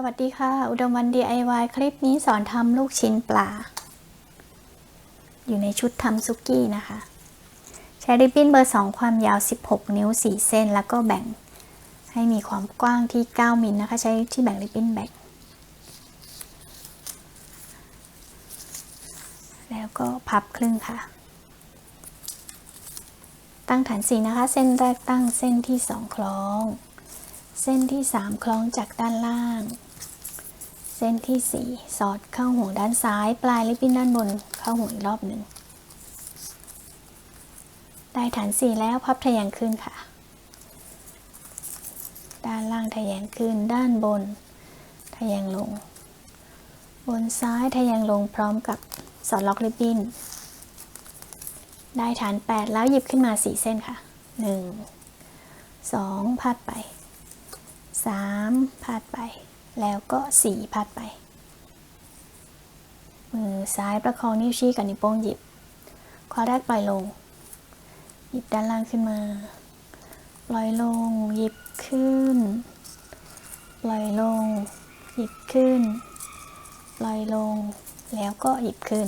สวัสดีค่ะ อุดมวัน DIY คลิปนี้สอนทำลูกชิ้นปลา อยู่ในชุดทำซุกี้นะคะ ใช้ริบบิ้นเบอร์ 2 ความยาว 16 นิ้ว 4 เส้น แล้วก็แบ่งให้มีความกว้างที่ 9 มิลนะคะ ใช้ที่แบ่งริบบิ้นแบ่ง แล้วก็พับครึ่งค่ะ ตั้งฐานสีนะคะ เส้นแรกตั้งเส้นที่ 2 คล้องเส้นที่ 3 คล้องจากด้านล่าง เส้นที่ 4 สอดเข้าห่วงด้านซ้าย ปลายริบบิ้นด้านบนเข้าห่วงอีกรอบหนึ่ง ได้ฐานสี่แล้วพับทะแยงขึ้นค่ะ ด้านล่างทะแยงขึ้น ด้านบน ทะแยงลง บนซ้ายทะแยงลงพร้อมกับสอดล็อกริบบิ้น ได้ฐาน 8 แล้วหยิบขึ้นมา 4 เส้นค่ะ 1 2 พาดไป 3 พาดไป แล้วก็ 4พาดไป มือซ้ายประคองนิ้วชี้กับนิ้วโป้งหยิบข้อแรกปล่อยลง หยิบด้านล่างขึ้นมา ปล่อยลง หยิบขึ้น ปล่อยลง หยิบขึ้น ปล่อยลง แล้วก็หยิบขึ้น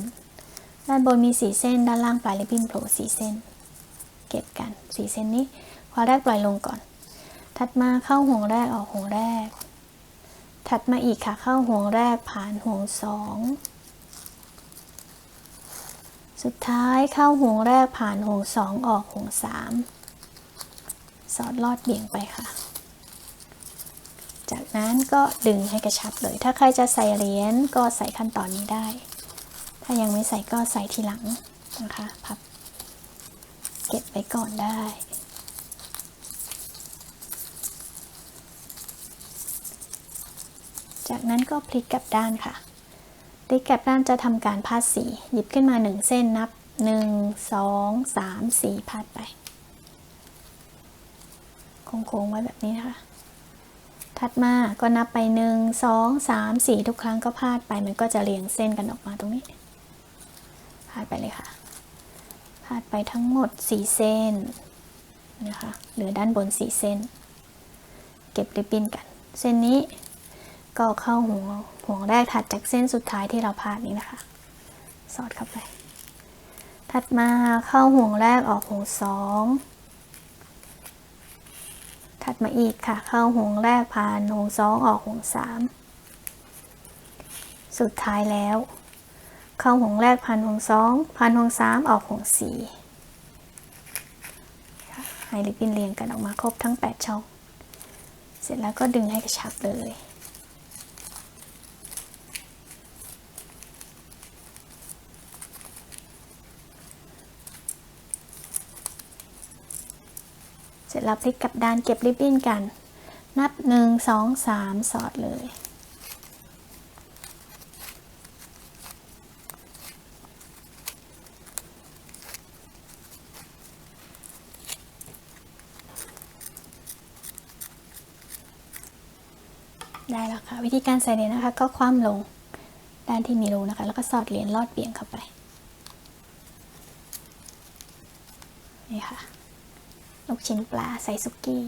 ด้านบนมีสีเส้น ด้านล่างปลายริบบิ้นโผล่สีเส้น เก็บกันสีเส้นนี้ข้อแรกปล่อยลงก่อน ถัดมาเข้าห่วงแรกออกห่วงแรก ถัดมาอีกค่ะเข้าห่วงแรกผ่านห่วงสองสุดท้ายเข้าห่วงแรกผ่านห่วงสองออกห่วงสามสอดลอดเบี่ยงไปค่ะ จากนั้นก็ดึงให้กระชับเลย ถ้าใครจะใส่เหรียญก็ใส่ขั้นตอนนี้ได้ ถ้ายังไม่ใส่ก็ใส่ทีหลังนะคะ พับ เก็บไว้ก่อนได้ จากนั้นก็พลิกกลับด้านค่ะ พลิกกลับด้านจะทำการพาดสีหยิบขึ้นมา 1 เส้นนับ 1 2 3 4พาดไป โค้งๆไว้แบบนี้นะคะ ถัดมาก็นับไป 1 2 3 4 ทุกครั้งก็พาดไป มันก็จะเรียงเส้นกันออกมาตรงนี้ พาดไปเลยค่ะ พาดไปทั้งหมด 4 เส้นนะคะ เหลือด้านบน 4 เส้น เก็บริบบิ้นกัน เส้นนี้ ก็เข้าห่วงห่วงแรกถัดจากเส้นสุดท้ายที่เราพาดนี้นะคะ สอดเข้าไป ถัดมาเข้าห่วงแรกออกห่วงสองถัดมาอีกค่ะ เข้าห่วงแรกผ่านห่วงสองออกห่วงสามสุดท้ายแล้ว เข้าห่วงแรกผ่านห่วงสองผ่านห่วงสามออกห่วงสี่ให้ริบบิ้นเรียงกันออกมาครบทั้ง 8 ช่อง เสร็จแล้วก็ดึงให้กระชับเลย เสร็จแล้วพลิกกลับด้านเก็บริบบิ้นกัน นับ 1 2 3 สอดเลย ได้แล้วค่ะ วิธีการใส่เหรียญนะคะ ก็คว่ำลงด้านที่มีรูนะคะ แล้วก็สอดเหรียญลอดเบี่ยงเข้าไป นี่ค่ะ ลูกชิ้นปลาใส่สุกี้